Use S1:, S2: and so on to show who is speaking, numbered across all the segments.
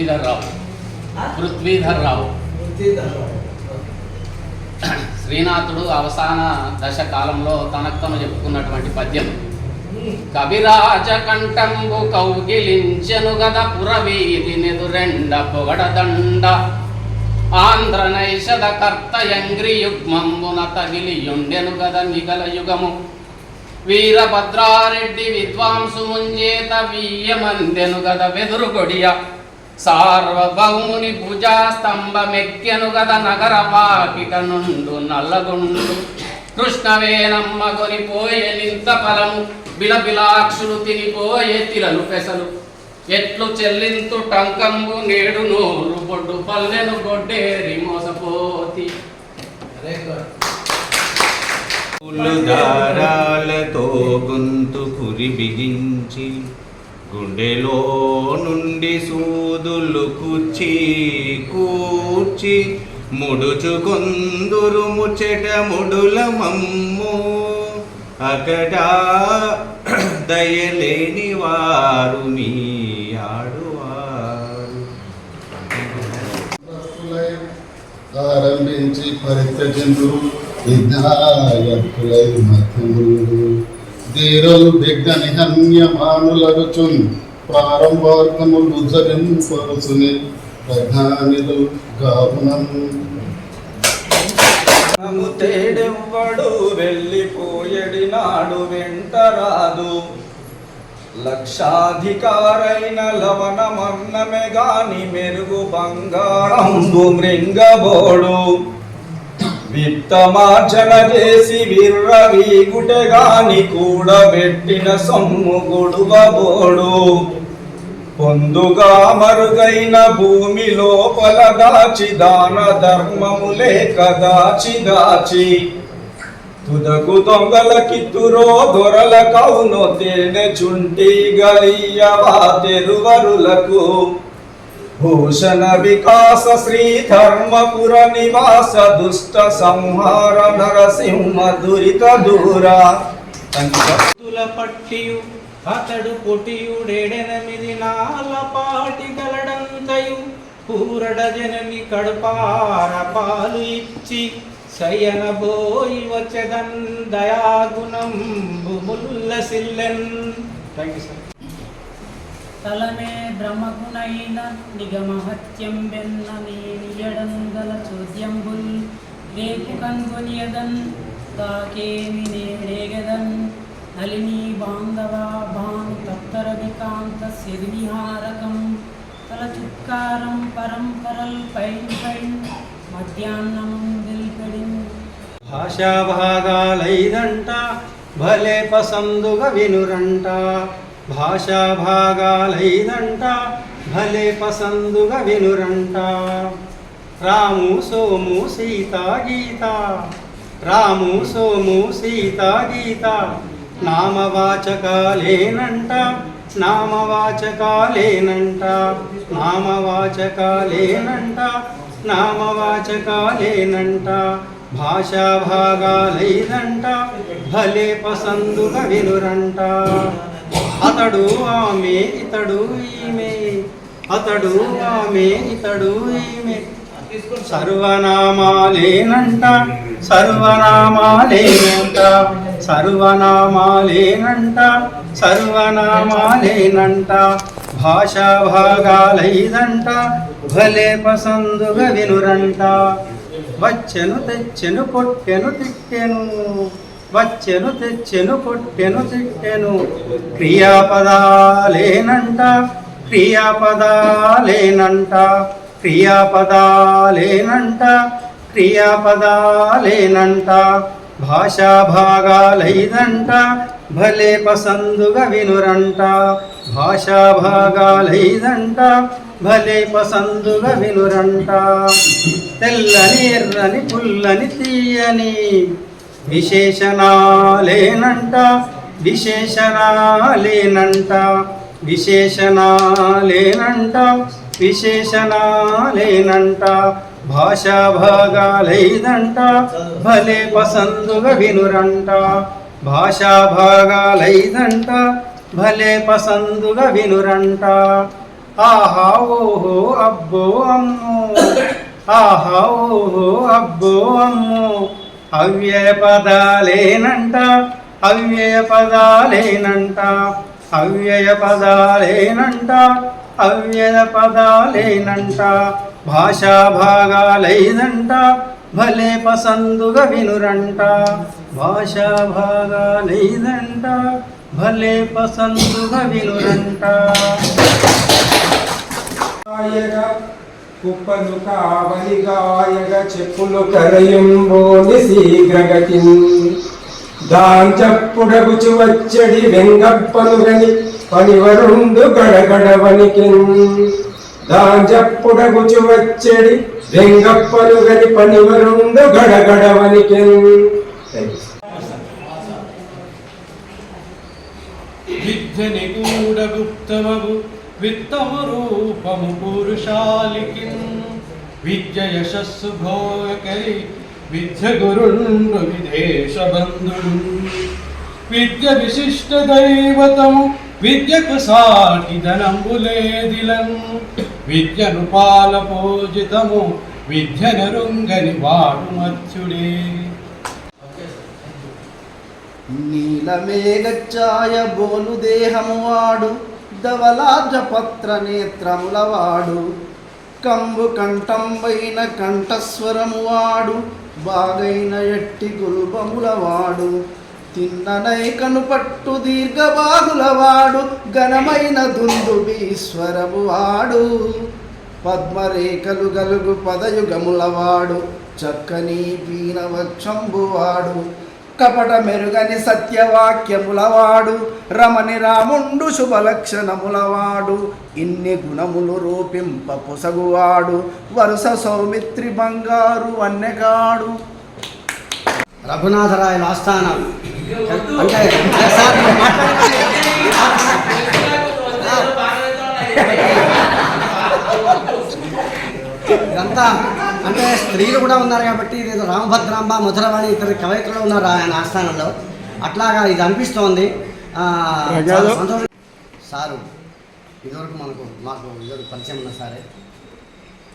S1: పృథ్వీధర్ రావు పృథ్వీధర్ రావు శ్రీనాథుడు అవసాన దశ కాలంలో తనకు తను చెప్పుకున్నటువంటి పద్యం. కవిరాజ కంఠంబు కౌగిలించెను గద పురవీధి నెదురెండ పొగడదండ. ఆంధ్ర నైషద కర్తయంగ్రి యుగ్మంబున తగిలియుండెను గద మిగల యుగము. వీరభద్రారెడ్డి విద్వాంసు ముంజేత వీయమందెను గద వెదురు కొడియ సార్వభౌముని భుజా గద నగర పాపిక నుండు నల్లగొండు. కృష్ణవేనమ్మ కొనిపోయే నింత ఫలము బిలబిలాక్షులు తినిపోయే తిరలు పెసలు. ఎట్లు చెల్లింతు టంకంబు నేడు నోరు బొడ్డు పల్లెను గొడ్డేరి మోసపోతి.
S2: పూలు దారాలతో గొంతు కురి బిగించి గుండెలో నుండి సూదులు కూర్చి కూర్చి ముడుచుకొందురు ముచ్చట ముడుల మమ్ము అక్కడ దయలేని వారు మీ ఆడువారు.
S3: ప్రారంభించి పరిత్యజందు పరిత్యజంతులు మధ్యములు ధీరలు బిడ్డ నిహన్యమానులగుచున్ ప్రారంభార్థములు జరింపరుచుని ప్రధానిలు కావునం
S2: తేడెవ్వడు వెళ్ళిపోయడి నాడు వెంటరాదు. లక్షాధికారైన లవణమన్నమే గాని మెరుగు బంగారం మృంగబోడు. విత్తమార్జన చేసి విర్ర వీగుటె గాని కూడబెట్టిన సొమ్ము గొడువబోడు. పొందుగా మరుగైన భూమి లోపల దాచి దాన ధర్మము లేక దాచి దాచి. తుదకు దొంగల కిత్తురో దొరల కౌను తేనె చుంటి గలియవా తెరువరులకు. భూషణ వికాస శ్రీ ధర్మపుర నివాస దుష్ట సంహార నరసింహ దురిత దూరా. భక్తుల పట్టియు అతడు పొటియుడెడెనమిది నాల పాటి గలడంతయు పూరడ జనని కడుపార పాలు ఇచ్చి శయన బోయి వచ్చదన్ దయాగుణం భూముల్ల సిల్లెన్. థ్యాంక్ యూ సార్
S4: తలమే బ్రహ్మగుణైన నిగమహత్యం వెన్న నీయడంగల చోద్యంబుల్ రేపు కన్గొనియదన్ తాకేమి నేడేగదన్ నలిని బాంధవా భాను తప్తరవికాంత వికాంత సిరివిహారకం తల చుక్కారం పరంపరల్ పైన్ పైన్ మధ్యాహ్నం దిల్పెడిన్
S2: భాషా భాగాలైదంట భలే పసందుగ వినురంట. భాషా భాగాలైదంట భలే పసందుగా వినురంట. రాము సోము సీత గీత రాము సోము సీత గీత నామవాచకాలేనంట నామవాచకాలేనంట నామవాచకాలేనంట నామవాచకాలేనంట. భాషా భాగాలైదంట భలే పసందుగా వినురంట. అతడు ఆమె ఇతడు ఈమె. అతడు ఆమె ఇతడు ఈమె. సర్వనామాలేనంట సర్వనామాలేనంట సర్వనామాలేనంట సర్వనామాలేనంట. భాషా భాగాలైదంట భలే పసందుగా వినురంట. వచ్చెను తెచ్చెను కొట్టెను తిట్టెను. వచ్చెను తెచ్చెను కొట్టెను తిట్టెను క్రియాపదాలేనంట క్రియాపదాలేనంట క్రియాపదాలేనంట క్రియాపదాలేనంట భాషా భాగాలైదంట భలే పసందుగా వినురంట భాషా భాగాలైదంట భలే పసందుగా వినురంట. తెల్లని ఎర్రని పుల్లని తీయని విశేషణాలేనంట విశేషణాలేనంట విశేషణాలేనంట విశేషణాలేనంట భాషా భాగాలైదంట భలే పసందుగా వినురంట. భాషా భాగాలైదంట భలే పసందుగా వినురంట. ఆహా ఓహో అబ్బో అమ్మో. ఆహా ఓహో అబ్బో అమ్మో. అవ్యయ పదాలేనంట అవ్యయ పదాలేనంట అవ్యయ పదాలేనంట అవ్యయ పదాలేనంట భాషా భాగాలైదంట భలే పసందుగా వినురంట భాషా భాగాలైదంట భలే పసందుగా వినురంట.
S5: గాయగ కుప్పలు చెప్పులు కరయుంబోని శీఘ్రగతి. దాంచప్పుడగుచు వచ్చడి వెంగప్పను గని పనివరుండు గడగడవనికి. దాంచప్పుడగుచు వచ్చడి వెంగప్పను గని పనివరుండు గడగడవనికి.
S6: విద్య నిగూఢ గుప్తమగు విత్తము రూపము పురుషాలికి విద్య యశస్సు భోగకరి విద్య గురుండు విదేశ బంధుడు విద్య విశిష్ట దైవతము విద్యకు సాటి ధనంబులేదిలం విద్యను పాల పూజితము విద్య నరుంగని వాడు నీలమే
S7: గచ్చాయ బోలు దేహము వాడు ధవలాజ నేత్రములవాడు కంబు కంఠంబైన కంఠస్వరము వాడు బాగైన ఎట్టి గుల్బములవాడు. తిన్ననై కనుపట్టు దీర్ఘబాహులవాడు ఘనమైన దుందుబీశ్వరము వాడు పద్మరేఖలు గలుగు పదయుగములవాడు చక్కని పీనవక్షంబు వాడు కపట మెరుగని సత్యవాక్యములవాడు. రమణి రాముండు శుభలక్షణములవాడు. ఇన్ని గుణములు రూపింప పొసగువాడు వరుస సౌమిత్రి బంగారు వన్నెగాడు
S8: రఘునాథరాయల ఆస్థానం. అంటే ఇదంతా అంటే స్త్రీలు కూడా ఉన్నారు కాబట్టి ఇది రామభద్రాంబ మధురవాణి ఇతర కవయిత్రులు ఉన్నారు ఆయన ఆస్థానంలో. అట్లాగా ఇది అనిపిస్తోంది. సంతోషం. సారు ఇదివరకు మనకు మాకు ఇదివరకు పరిచయం ఉన్న సారే.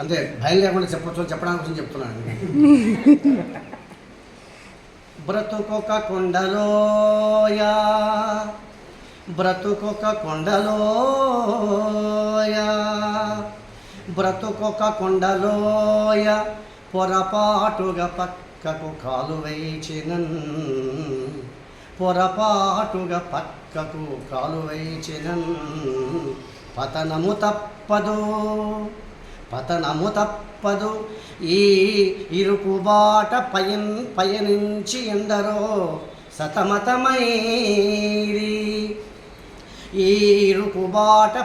S8: అంటే భయం లేకుండా చెప్పొచ్చు చెప్పడానికి కోసం చెప్తున్నాను. బ్రతుకొక కొండలోయా బ్రతుకొక కొండలోయా. బ్రతుకొక కొండలోయ పొరపాటుగా పక్కకు కాలు వేచినన్. పొరపాటుగా పక్కకు కాలు వేచినన్. పతనము తప్పదు పతనము తప్పదు. ఈ ఇరుకుబాట పయన్ పయనించి ఎందరో సతమతమైరి. ఈ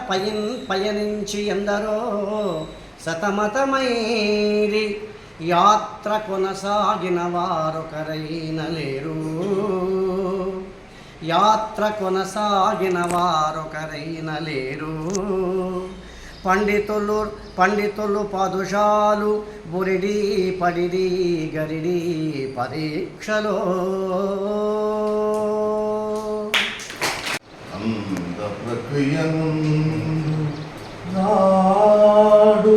S8: పయన్ పయనించి ఎందరో సతమతమైరి యాత్ర కొనసాగిన వారొకరైన లేరు. యాత్ర కొనసాగిన వారొకరైన లేరు. పండితులు పండితులు పదుషాలు బురిడి పడిడి గరిడి పరీక్షలో
S9: నాడు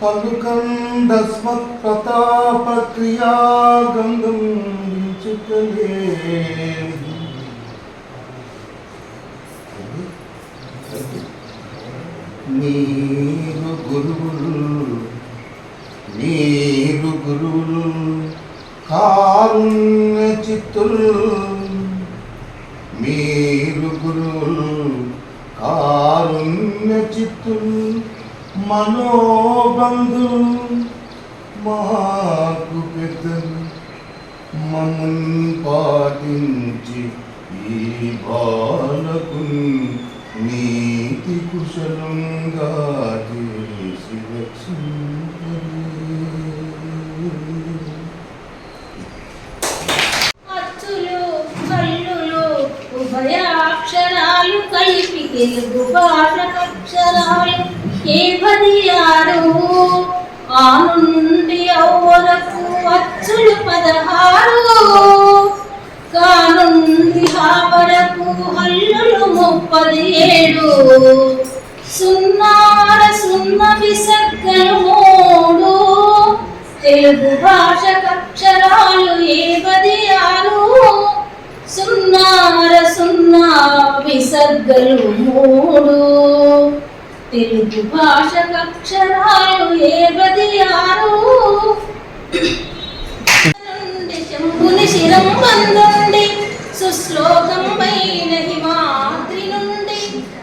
S9: పలుకండ స్మత్ప్రతాప క్రియాగంధం వించుకలే నీరు గురువులు నీరు గురువులు కారుణ్య చిత్తులు మీరు గురువులు చిత్తులు మనోబంధులు మాకు పెద్దలు మమ్మల్ని పాటించి ఈ బాలకు నీతి కుశలంగా చేసి రక్షింపరు.
S10: తెలుగు భాషకక్షరాలు ఏ ఆరు ఆ నుండి ఔవరకు అచ్చులు పదహారు. కానుండి హా వరకు హల్లులు ముప్పది ఏడు సున్నార సున్న విసర్గలు మూడు. తెలుగు భాష అక్షరాలు ఏ పది ఆరు? సున్నార సున్నా విసర్గలు మూడు. తెలుగు భాష అక్షరాలు ఏ పది ఆరు? శంభుని శిరం బందుండి సుశ్లోకం పైన హిమాద్రి నుండి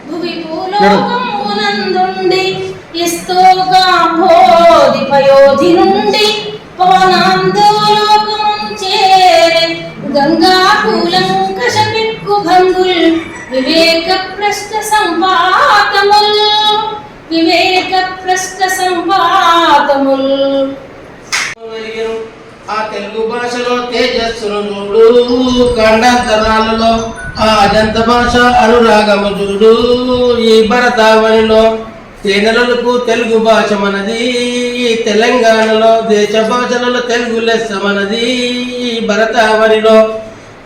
S10: భువి భూలోకమునందుండి ఇస్తోకాంభోది పయోధి నుండి పవనాందో భంగుల్ వివేక ప్రశ్న సంపాతముల్ వివేక ప్రశ్న సంపాతముల్
S11: ఆ తెలుగు భాషలో తేజస్సును చూడు ఖండాంతరాలలో ఆ అజంత భాష అనురాగము చూడు ఈ భరతావనిలో తేనెలకు తెలుగు భాష మనది తెలంగాణలో దేశ భాషలలో తెలుగు లెస్స మనది. భరతావనిలో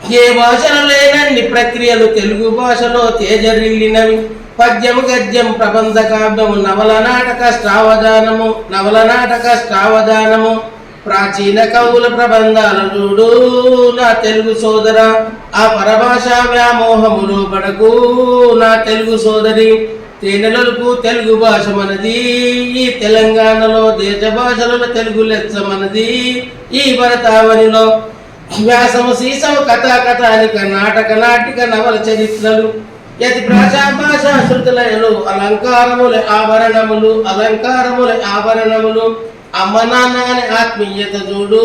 S11: ఏ భాషలో లేనన్ని ప్రక్రియలు తెలుగు భాషలో తేజరిల్లినవి. పద్యము గద్యం ప్రబంధ కావ్యము నవల నాటక శ్రావధానము నవల నాటక శ్రావధానము ప్రాచీన కవుల ప్రబంధాల చూడు నా తెలుగు సోదర ఆ పరభాష వ్యామోహములు పడకు నా తెలుగు సోదరి. తేనెలకు తెలుగు భాష మనది ఈ తెలంగాణలో దేశ భాషలలో తెలుగు లెచ్చ మనది. ఈ భరతావనిలో వ్యాసము సీసము కథా కథానిక నాటక నాటిక నవల చరిత్రలు యతి ప్రాచా శృతులయలు అలంకారముల ఆభరణములు అలంకారముల ఆభరణములు. అమ్మ నాన్న అని ఆత్మీయత చూడు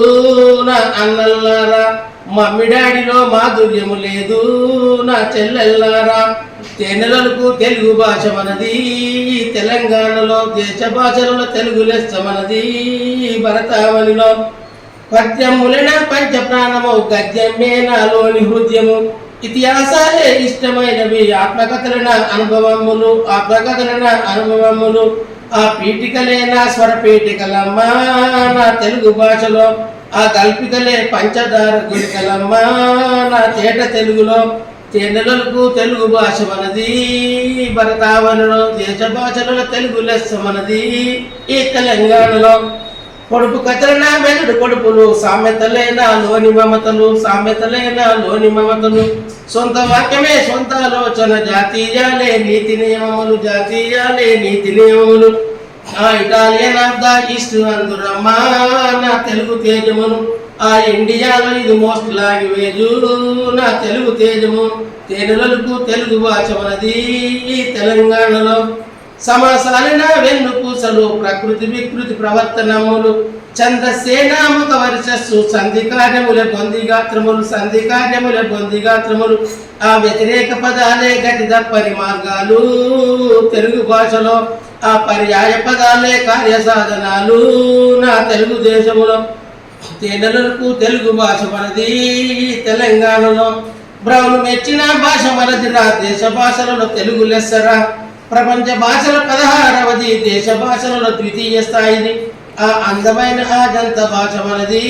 S11: నా అన్నల్లారా మమ్మీ డాడీలో మాధుర్యము లేదు నా చెల్లెల్లారా. తేనెలకు తెలుగు భాష మనది తెలంగాణలో దేశ భాషలలో తెలుగు లెస్స మనది భరతావళిలో పద్యములన పంచ ప్రాణము గద్యమేనాలోని హృదయము. ఇతిహాసాలే ఇష్టమైనవి. ఆత్మకథలన అనుభవములు ఆత్మకథలన అనుభవములు. ఆ పీఠికలే నా స్వర పీఠికలమ్మా నా తెలుగు భాషలో. ఆ కల్పికలే పంచదార గురికలమ్మా నా తేట తెలుగులో. తేనెలకు తెలుగు భాష మనది భరతావనిలో దేశ భాషలలో తెలుగు లెస్స మనది ఈ తెలంగాణలో కొడుపు కథలనా మెదడు కొడుపులు సామెతలేనా లోని మమతలు? సామెతలేనా లోని మమతలు? సొంత వాక్యమే సొంత ఆలోచన. జాతీయాలే నీతి నియమములు జాతీయాలే నీతి నియమములు. ఆ ఇటాలియన్ ఆఫ్ ద ఈస్ట్ అందురమ్మా నా తెలుగు తేజమును. ఆ ఇండియాలో ఇది మోస్ట్ లాంగ్వేజ్ నా తెలుగు తేజము. తేనెలకు తెలుగు భాష మనది తెలంగాణలో. తెలంగాణలో సమాసాలిన వెన్ను పూసలు ప్రకృతి వికృతి ప్రవర్తనములు చంద్రసేనాముఖ వర్చస్సు సంధి కార్యముల బొంది గాత్రములు సంధి కార్యముల బొంది గాత్రములు ఆ వ్యతిరేక పదాలే గతి పరిమార్గాలు. మార్గాలు తెలుగు భాషలో ఆ పర్యాయ పదాలే కార్య సాధనాలు నా తెలుగు దేశములో తేనెలకు తెలుగు భాష మనది తెలంగాణలో బ్రౌను మెచ్చిన భాష మనదిరా దేశ భాషలలో తెలుగు లెస్సరా? ప్రపంచ భాషల పదహారవది దేశ భాషలలో ద్వితీయ స్థాయిది ఆ అందమైన ఆజంత భాష మనది.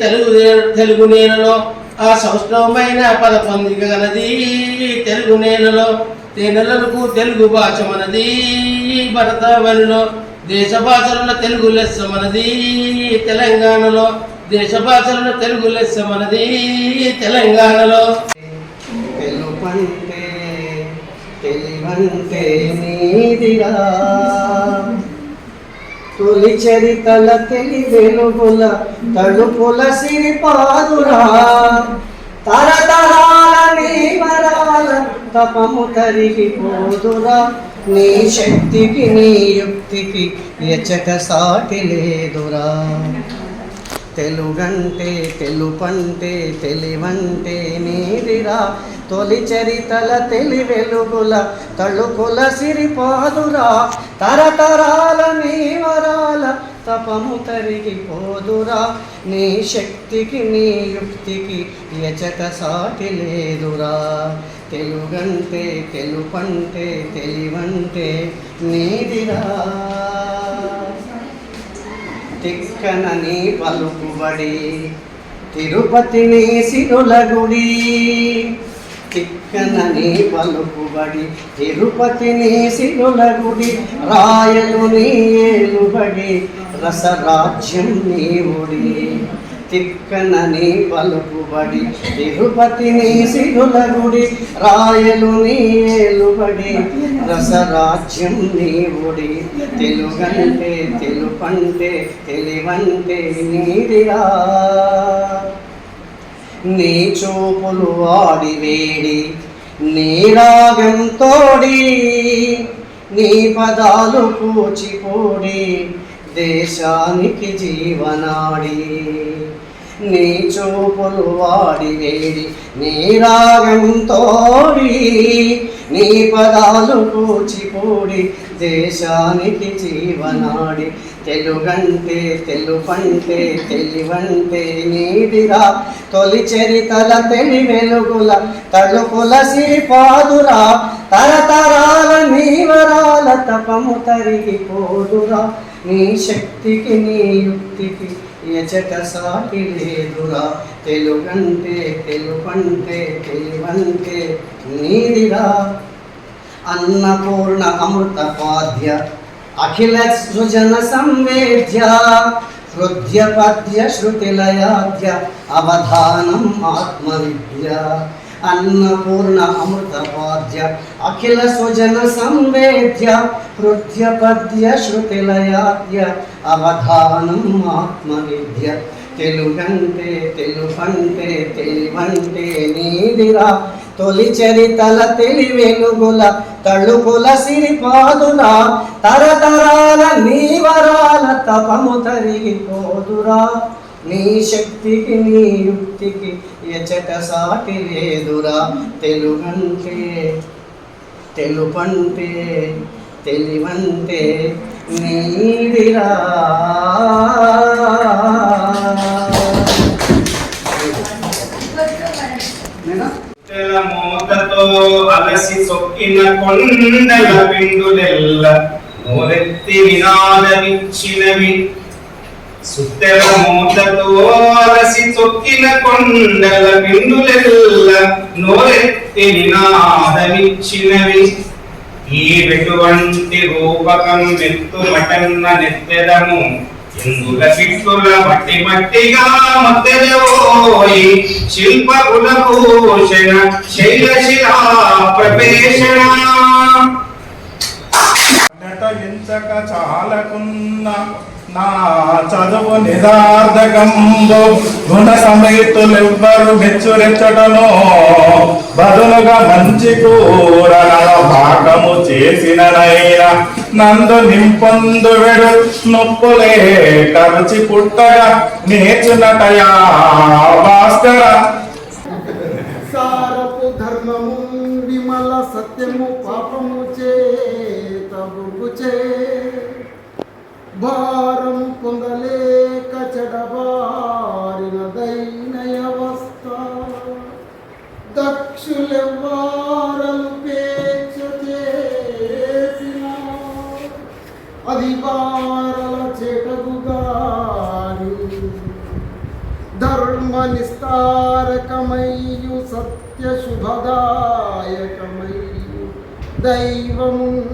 S11: తెలుగు తెలుగు నేలలో. ఆ సౌష్ఠవమైన పద పొందిక గలది. తెలుగు నేలలో. తేనెలకు తెలుగు భాష మనది. భరతవనిలో దేశ భాషలలో తెలుగు లెస్స మనది. తెలంగాణలో దేశ భాషలలో తెలుగు లెస్స మనది. తెలంగాణలో
S8: తెలివంటే నీదిరా తొలి చరితల తెలి వెలుగుల తలుపుల సిరిపాదురా? తరతరాల నీవరాల తపము తరిగిపోదురా నీ శక్తికి నీ యుక్తికి ఎచట సాటి లేదురా. తెలుగంటే తెలుపంటే తెలివంటే నీదిరా తొలి చరితల తెలి వెలుగుల తళుకుల సిరిపోదురా. తరతరాల నీ వరాల తపము తరిగిపోదురా. నీ శక్తికి నీ యుక్తికి యచక సాటి లేదురా. తెలుగంటే తెలుపంటే తెలివంటే నీదిరా. తిక్కనని పలుకుబడి తిరుపతిని సిరుల గుడి తిక్కనని పలుకుబడి తిరుపతిని సిరుల గుడి రాయలు నీ ఏలుబడి రసరాజ్యం ఒడి తిక్కనని పలుకుబడి తిరుపతిని సిరుల గుడి రాయలు నీలుబడి రసరాజ్యం నీవుడి. తెలుగంటే తెలుపంటే తెలివంటే నీదిరా. నీ చూపులు వాడి వేడి నీ రాగం తోడి నీ పదాలు కూచిపూడి దేశానికి జీవనాడి. నీ చూపులు వాడి వేడి నీ రాగం తోడి నీ పదాలు కూచిపూడి దేశానికి జీవనాడి. తెలుగంటే తెలుపంటే తెలివంటే నీదిరా తొలి చరితల తెలి వెలుగుల తలుపుల శ్రీపాదురా తరతరాల నీవరాల తపము తరిగిపోదురా నీ శక్తికి నీ యుక్తికి ఎచట సాటి లేదురా తెలుగంటే తెలుపంటే తెలివంటే నీదిరా అన్నపూర్ణ అమృత పాద్య అఖిల సృజన సంవేద్య హృద్య పద్య శృతిలయాద్య అవధానం ఆత్మవిద్య అన్నపూర్ణ అమృతపాద్య అఖిల సుజన సంవేద్య హృద్య పద్య శృతిలయాద్య అవధానం ఆత్మవిద్య తెలుగంటే తెలుపంటే తెలివంటే నీదిరా తొలి చరితల తెలివెలుగుల తళుకుల సిరిపాదుల తరతరాల నీవరాల తపము తరిగిపోదురా నీ శక్తికి నీ యుక్తికి ఎచట సాటి లేదురా తెలుగంటే. తెలుపంటే తెలివంటే నీదిరా
S12: తెల అలసి సొక్కిన కొండల పిండులెల్ల మూలెత్తి వినాదమిచ్చినవి సుత్తెల మూతతో అలసి చొక్కిన కొండల బిందులెల్ల నోరెత్తి నినాదమిచ్చినవి. ఈ వెటువంటి రూపకం మెత్తు మటన్న నెత్తెదము. ఇందుల పిట్టుల మట్టి మట్టిగా మత్తెదవోయి. శిల్ప కులభూషణ శైలశిలా ప్రవేశణ.
S13: అడట చాలకున్న నా చదువు నిదార్థకంబు గుణ సమేతులెవ్వరు మెచ్చురెచ్చటను బదులుగా మంచి కూర భాగము చేసిననైనా నందు నింపొందు వెడు నొప్పులే కరుచి పుట్టగా నేర్చునటయా భాస్కర.
S14: ధర్మ నిస్తారకమయ్యు సత్య శుభదాయకమయ్యు దైవముండెడి